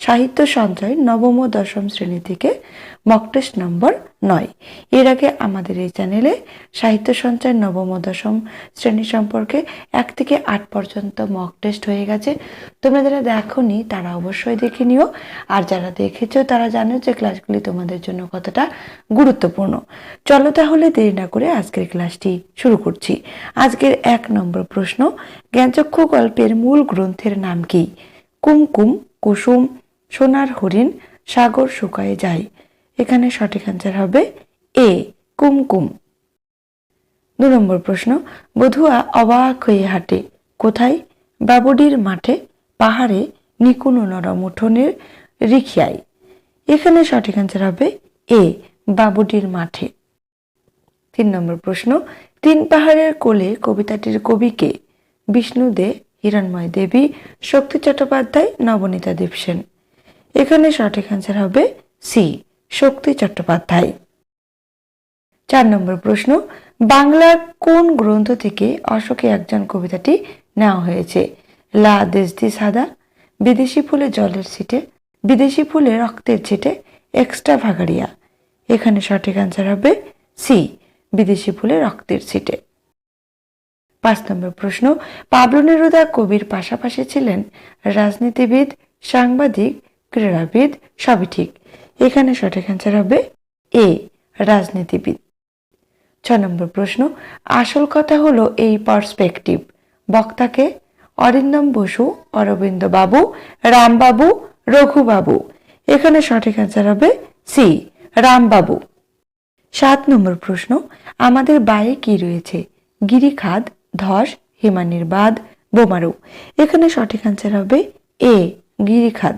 সাহিত্য সঞ্চয় নবম ও দশম শ্রেণি থেকে মক টেস্ট নম্বর নয়। এর আগে আমাদের এই চ্যানেলে সাহিত্য সঞ্চয় নবম ও দশম শ্রেণি সম্পর্কে এক থেকে আট পর্যন্ত মক টেস্ট হয়ে গেছে। তোমরা যারা দেখোনি, তারা অবশ্যই দেখে নিও। আর যারা দেখেছ, তারা জানো যে ক্লাসগুলি তোমাদের জন্য কতটা গুরুত্বপূর্ণ। চলো তাহলে দেরি না করে আজকের ক্লাসটি শুরু করছি। আজকের এক নম্বর প্রশ্ন, জ্ঞানচক্ষু গল্পের মূল গ্রন্থের নাম কি? কুমকুম কুসুম, সোনার হরিণ, সাগর শুকায় যায়। এখানে সঠিক অ্যান্সার হবে এ, কুমকুম। দু নম্বর প্রশ্ন, বধুয়া অবাক হয়ে হাঁটে। কোথায়? বাবুডির মাঠে, পাহাড়ে নিকুন নরম উঠোনের রিখিয়ায়। এখানে সঠিক অ্যান্সার হবে এ, বাবুডির মাঠে। তিন নম্বর প্রশ্ন, তিন পাহাড়ের কোলে কবিতাটির কবিকে বিষ্ণু দে হিরণময় দেবী, শক্তি চট্টোপাধ্যায়, নবনীতা দেবসেন এখানে সঠিক অ্যান্সার হবে সি, শক্তি চট্টোপাধ্যায়। চার নম্বর প্রশ্ন, বাংলার কোন গ্রন্থ থেকে অশোকে একজন কবিতাটি নেওয়া হয়েছে? লা দেশদি সাদা, বিদেশি ফুলে জলের ছিটে, বিদেশি ফুলে রক্তের ছিটে, এক্সট্রা ভাগাড়িয়া। এখানে সঠিক অ্যান্সার হবে সি, বিদেশি ফুলে রক্তের ছিটে। পাঁচ নম্বর প্রশ্ন, পাবলো নেরুদা কবির পাশাপাশি ছিলেন রাজনীতিবিদ, সাংবাদিক, ক্রীড়াবিদ, সবই ঠিক। এখানে সঠিক অ্যান্সার হবে এ, রাজনীতিবিদ। ছ নম্বর প্রশ্ন, আসল কথা হলো এই পার্সপেক্টিভ বক্তাকে অরিন্দম বসু, অরবিন্দ বাবু রামবাবু রঘুবাবু এখানে সঠিক অ্যান্সার হবে সি রামবাবু সাত নম্বর প্রশ্ন, আমাদের বায়ে কি রয়েছে? গিরিখাদ ধস, হিমানির বাঁধ, বোমারু। এখানে সঠিক অ্যান্সার হবে এ গিরিখাদ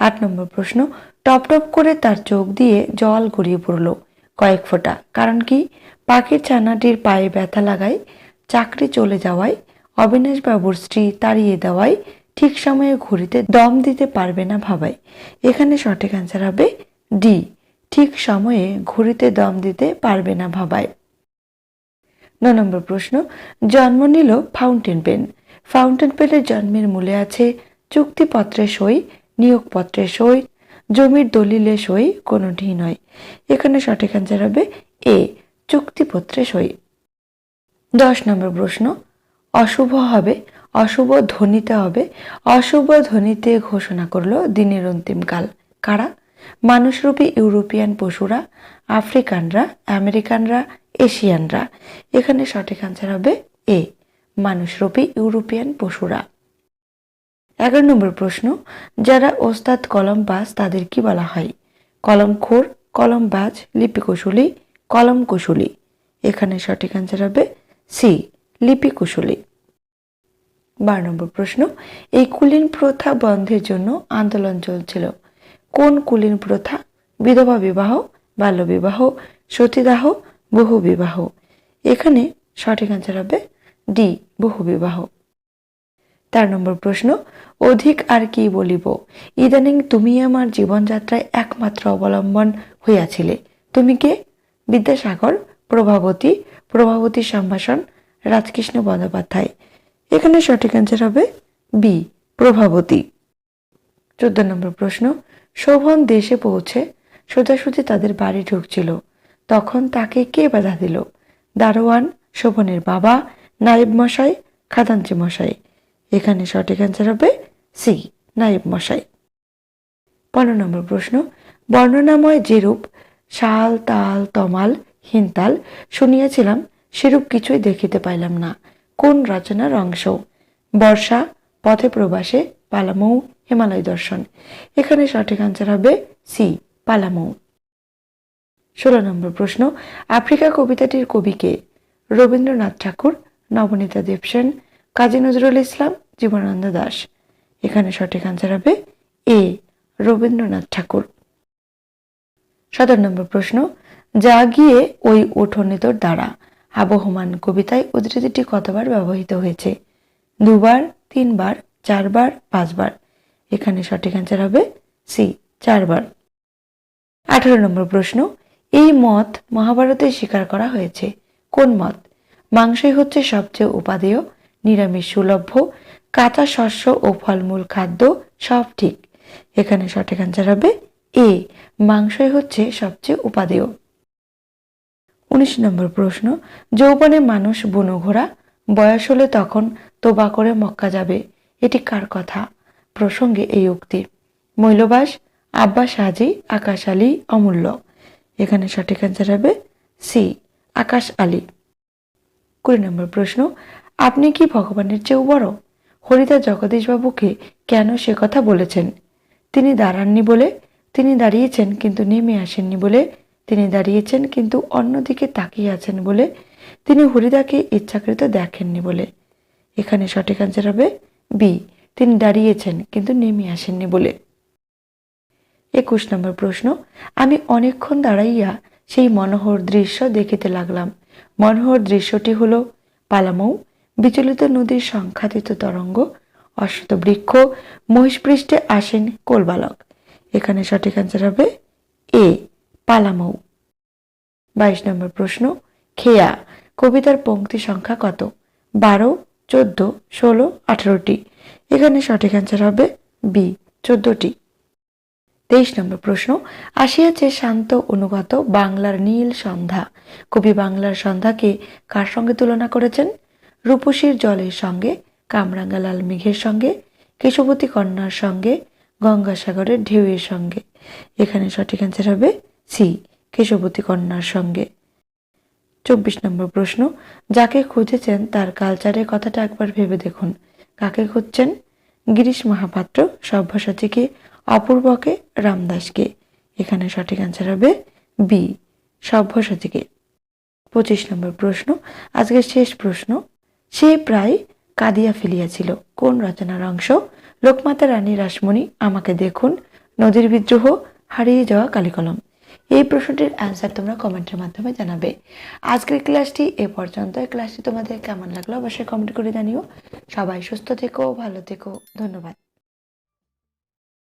আট নম্বর প্রশ্ন, টপ টপ করে তার চোখ দিয়ে জল গড়িয়ে পড়ল কয়েক ফোঁটা। কারণ কি? পাখির ছানাটির পায়ে ব্যথা লাগায়, চাকরি চলে যাওয়ায়, অবিনাশ বাবুর স্ত্রী তাড়িয়ে দেওয়ায়, ঠিক সময়ে ঘড়িতে দম দিতে পারবে না ভাবায়। এখানে সঠিক অ্যান্সার হবে ডি ঠিক সময়ে ঘড়িতে দম দিতে পারবে না ভাবায়। ন নম্বর প্রশ্ন, জন্ম নিল ফাউন্টেন পেন ফাউন্টেন পেনের জন্মের মূলে আছে চুক্তিপত্রে সই নিয়োগপত্রে সই, জমির দলিলে সই, কোনোটি নয়। এখানে সঠিক অ্যান্সার হবে এ চুক্তিপত্রে সই। দশ নম্বর প্রশ্ন, অশুভ হবে, অশুভ ধ্বনিতে হবে, অশুভ ধ্বনিতে ঘোষণা করল দিনের অন্তিমকাল কারা? মানুষরূপী ইউরোপিয়ান পশুরা, আফ্রিকানরা, আমেরিকানরা এশিয়ানরা। এখানে সঠিক অ্যান্সার হবে এ মানুষরূপী ইউরোপিয়ান পশুরা। এগারো নম্বর প্রশ্ন, যারা ওস্তাদ কলম বাজ তাদের কি বলা হয়? কলমখোর কলমবাজ লিপি কুশলী, কলম কুশলী। এখানে সঠিক অ্যান্সার হবে সি লিপি বারো নম্বর প্রশ্ন, এই কুলীন প্রথা বন্ধের জন্য আন্দোলন চলছিল। কোন কুলীন প্রথা? বিধবা বিবাহ বাল্যবিবাহ সতীদাহ বহু বিবাহ। এখানে সঠিক অ্যান্সার হবে ডি বহু বিবাহ। তার নম্বর প্রশ্ন, অধিক আর কি বলিব? ইদানিং তুমি আমার জীবনযাত্রায় একমাত্র অবলম্বন হইয়াছিলে। তুমি কে? বিদ্যাসাগর, প্রভাবতী প্রভাবতী সম্ভাষণ, রাজকৃষ্ণ বন্দ্যোপাধ্যায়। এখানে সঠিক অ্যান্সার হবে বি প্রভাবতী। চোদ্দ নম্বর প্রশ্ন, শোভন দেশে পৌঁছে সোজাসুজি তাদের বাড়ি ঢুকছিল। তখন তাকে কে বাধা দিল? দারোয়ান, শোভনের বাবা, নায়েব মশাই খাদাঞ্চি মশাই। এখানে সঠিক অ্যান্সার হবে সি, নায়েব মশাই। পনেরো নম্বর প্রশ্ন, বর্ণনাময় যেরূপ শাল, তাল, তমাল হিনতাল শুনিয়াছিলাম, সেরূপ কিছুই দেখিতে পাইলাম না। কোন রচনার অংশ? বর্ষা, পথে প্রবাসে, পালামৌ, হিমালয় দর্শন। এখানে সঠিক অ্যান্সার হবে সি, পালামৌ। ষোলো নম্বর প্রশ্ন, আফ্রিকা কবিতাটির কবিকে রবীন্দ্রনাথ ঠাকুর, নবনীতা দেবসেন, কাজী নজরুল ইসলাম, জীবনানন্দ দাস। এখানে সঠিক আনসার হবে এ, রবীন্দ্রনাথ ঠাকুর। সতেরো নম্বর প্রশ্ন, যা গিয়ে ওই উঠোনে তোর দ্বারা আবহমান কবিতায় উদ্ধৃতিটি কতবার ব্যবহৃত হয়েছে? দুবার, তিনবার, চারবার, পাঁচবার? এখানে সঠিক অ্যান্সার হবে সি, চারবার। আঠারো নম্বর প্রশ্ন এই মত মহাভারতে স্বীকার করা হয়েছে। কোন মত মাংসই হচ্ছে সবচেয়ে উপাদেয়, নিরামিষ সুলভ্য, কাঁচা শস্য ও ফলমূল খাদ্য, সব ঠিক। এখানে সঠিক অ্যান্সার হবে এ, মাংসই হচ্ছে সবচেয়ে উপাদেয়। উনিশ নম্বর প্রশ্ন, যৌবনে মানুষ বুনো ঘোড়া বয়স হলে তখন তোবা করে মক্কা যাবে, এটি কার কথা? প্রসঙ্গে এই উক্তি, মৈলবাস, আব্বাস হাজি, আকাশ আলী, অমূল্য। এখানে সঠিক অ্যান্সার হবে সি আকাশ আলী। কুড়ি নম্বর প্রশ্ন, আপনি কি ভগবানের চেয়েও বড়? হরিদা জগদীশবাবুকে কেন সে কথা বলেছেন? তিনি দাঁড়াননি বলে তিনি দাঁড়িয়েছেন কিন্তু নেমে আসেননি বলে তিনি দাঁড়িয়েছেন কিন্তু অন্যদিকে তাকিয়ে আছেন বলে তিনি হরিদাকে ইচ্ছাকৃত দেখেননি বলে। এখানে সঠিক অ্যান্সার হবে বি তিনি দাঁড়িয়েছেন কিন্তু নেমে আসেননি বলে। একুশ নম্বর প্রশ্ন, আমি অনেকক্ষণ দাঁড়াইয়া সেই মনোহর দৃশ্য দেখিতে লাগলাম। মনোহর দৃশ্যটি হল পালামৌ, বিচলিত নদীর সংখ্যাতীত তরঙ্গ অশ্বত বৃক্ষ, মহিষপৃষ্ঠে আসেন কোলবালক। এখানে সঠিক অ্যান্সার হবে এ, পালামৌ। বাইশ নম্বর প্রশ্ন, খেয়া, কবিতার পংক্তি সংখ্যা কত? বারো, চোদ্দ, ষোলো, আঠারোটি। এখানে সঠিক অ্যান্সার হবে বি, চোদ্দটি। তেইশ নম্বর প্রশ্ন, আসিয়াছে শান্ত অনুগত বাংলার নীল সন্ধ্যা। কবি বাংলার সন্ধ্যাকে কার সঙ্গে তুলনা করেছেন? রূপসীর জলের সঙ্গে কামরাঙ্গা লাল মেঘের সঙ্গে, কেশবতী কন্যার সঙ্গে, গঙ্গাসাগরের ঢেউয়ের সঙ্গে। এখানে সঠিক অ্যান্সার হবে সি কেশবতী কন্যার সঙ্গে। চব্বিশ নম্বর প্রশ্ন, যাকে খুঁজেছেন তার কালচারের কথাটা একবার ভেবে দেখুন। কাকে খুঁজছেন? গিরিশ মহাপাত্র সভ্যসাচীকে অপূর্বকে রামদাসকে। এখানে সঠিক অ্যান্সার হবে বি সভ্যসাচীকে পঁচিশ নম্বর প্রশ্ন, আজকের শেষ প্রশ্ন, সে প্রায় কাঁদিয়া ফেলিয়াছিল। কোন রচনার অংশ? লোকমাতা রানী রাসমণি, আমাকে দেখুন। নদীর বিদ্রোহ, হারিয়ে যাওয়া কালিকলম। এই প্রশ্নটির অ্যান্সার তোমরা কমেন্টের মাধ্যমে জানাবে। আজকের ক্লাসটি এ পর্যন্ত ক্লাসটি তোমাদের কেমন লাগল অবশ্যই কমেন্ট করে জানিও। সবাই সুস্থ থেকো, ভালো থেকো। ধন্যবাদ।